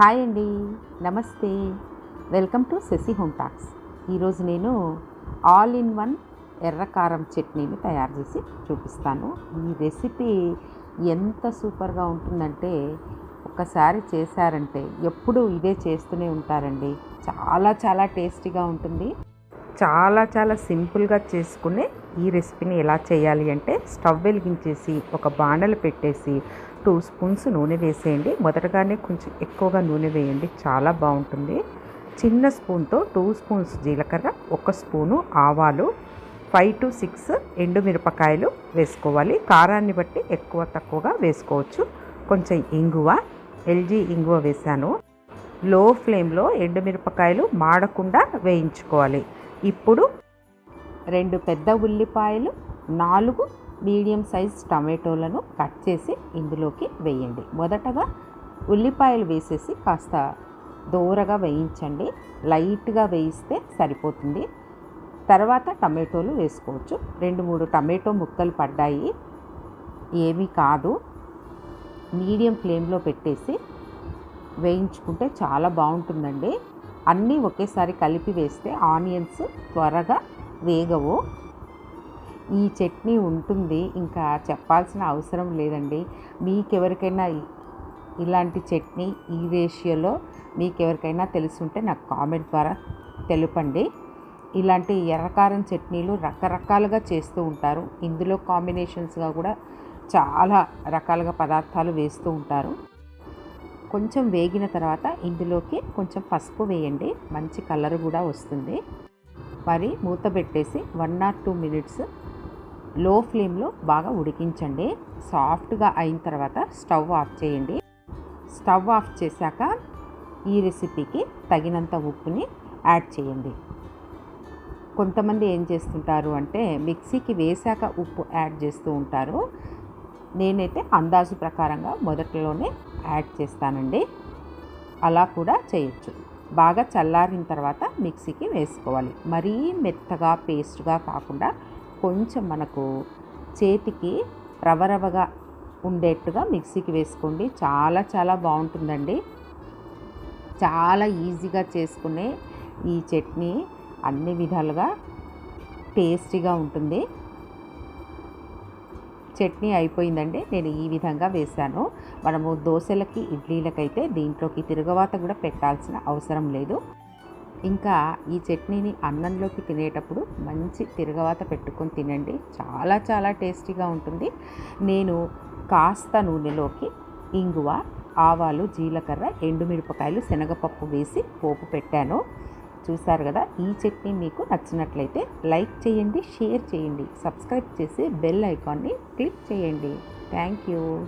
Hi అండి. నమస్తే. Welcome to Sashi home talks. ఈరోజు నేను ఆల్ ఇన్ వన్ ఎర్రకారం చట్నీని తయారు చేసి చూపిస్తాను. ఈ రెసిపీ ఎంత సూపర్గా ఉంటుందంటే ఒక్కసారి చేశారంటే ఎప్పుడు ఇదే చేస్తూనే ఉంటారండి. చాలా చాలా టేస్టీగా ఉంటుంది. చాలా చాలా సింపుల్గా చేసుకునే ఈ రెసిపీని ఎలా చేయాలి అంటే స్టవ్ వెలిగించేసి ఒక బాణలు పెట్టేసి టూ స్పూన్స్ నూనె వేసేయండి. మొదటగానే కొంచెం ఎక్కువగా నూనె వేయండి. చాలా బాగుంటుంది. చిన్న స్పూన్తో టూ స్పూన్స్ జీలకర్ర ఒక స్పూను ఆవాలు ఫైవ్ టు సిక్స్ ఎండుమిరపకాయలు వేసుకోవాలి. కారాన్ని బట్టి ఎక్కువ తక్కువగా వేసుకోవచ్చు. కొంచెం ఇంగువ ఎల్జీ ఇంగువ వేసాను. లో ఫ్లేమ్లో ఎండుమిరపకాయలు మాడకుండా వేయించుకోవాలి. ఇప్పుడు రెండు పెద్ద ఉల్లిపాయలు నాలుగు మీడియం సైజ్ టమాటోలను కట్ చేసి ఇందులోకి వేయండి. మొదటగా ఉల్లిపాయలు వేసేసి కాస్త దూరగా వేయించండి. లైట్గా వేయిస్తే సరిపోతుంది. తర్వాత టమాటోలు వేసుకోవచ్చు. రెండు మూడు టమాటో ముక్కలు పడ్డాయి. ఏమీ కాదు. మీడియం ఫ్లేమ్లో పెట్టేసి వేయించుకుంటే చాలా బాగుంటుందండి. అన్నీ ఒకేసారి కలిపి వేస్తే ఆనియన్స్ త్వరగా వేగవు. ఈ చట్నీ ఉంటుంది. ఇంకా చెప్పాల్సిన అవసరం లేదండి. మీకెవరికైనా ఇలాంటి చట్నీ ఈ రేషియోలో మీకెవరికైనా తెలుసుంటే నాకు కామెంట్ ద్వారా తెలుపండి. ఇలాంటి ఎర్రకారం చట్నీలు రకరకాలుగా చేస్తూ ఉంటారు. ఇందులో కాంబినేషన్స్గా కూడా చాలా రకాలుగా పదార్థాలు వేస్తూ ఉంటారు. కొంచెం వేగిన తర్వాత ఇందులోకి కొంచెం పసుపు వేయండి. మంచి కలర్ కూడా వస్తుంది. మరి మూత పెట్టేసి వన్ ఆర్ టూ మినిట్స్ లో ఫ్లేమ్లో బాగా ఉడికించండి. సాఫ్ట్గా అయిన తర్వాత స్టవ్ ఆఫ్ చేయండి. స్టవ్ ఆఫ్ చేశాక ఈ రెసిపీకి తగినంత ఉప్పుని యాడ్ చేయండి. కొంతమంది ఏం చేస్తుంటారు అంటే మిక్సీకి వేశాక ఉప్పు యాడ్ చేస్తూ ఉంటారు. నేనైతే అందాజు ప్రకారంగా మొదట్లోనే యాడ్ చేస్తానండి. అలా కూడా చేయొచ్చు. బాగా చల్లారిన తర్వాత మిక్సీకి వేసుకోవాలి. మరీ మెత్తగా పేస్ట్గా కాకుండా కొంచెం మనకు చేతికి రవరవగా ఉండేట్టుగా మిక్సీకి వేసుకోండి. చాలా చాలా బాగుంటుందండి. చాలా ఈజీగా చేసుకునే ఈ చట్నీ అన్ని విధాలుగా టేస్టీగా ఉంటుంది. చట్నీ అయిపోయిందండి. నేను ఈ విధంగా వేశాను. మనము దోశలకి ఇడ్లీలకైతే దీంట్లోకి తిరగవాత కూడా పెట్టాల్సిన అవసరం లేదు. ఇంకా ఈ చట్నీని అన్నంలోకి తినేటప్పుడు మంచి తిరగవాత పెట్టుకొని తినండి. చాలా చాలా టేస్టీగా ఉంటుంది. నేను కాస్త నూనెలోకి ఇంగువ ఆవాలు జీలకర్ర ఎండుమిరపకాయలు శనగపప్పు వేసి పోపు పెట్టాను. చూసారు కదా ఈ చట్నీ మీకు నచ్చినట్లయితే లైక్ చేయండి షేర్ చేయండి. సబ్స్క్రైబ్ చేసి బెల్ ఐకాన్ని క్లిక్ చేయండి. Thank you.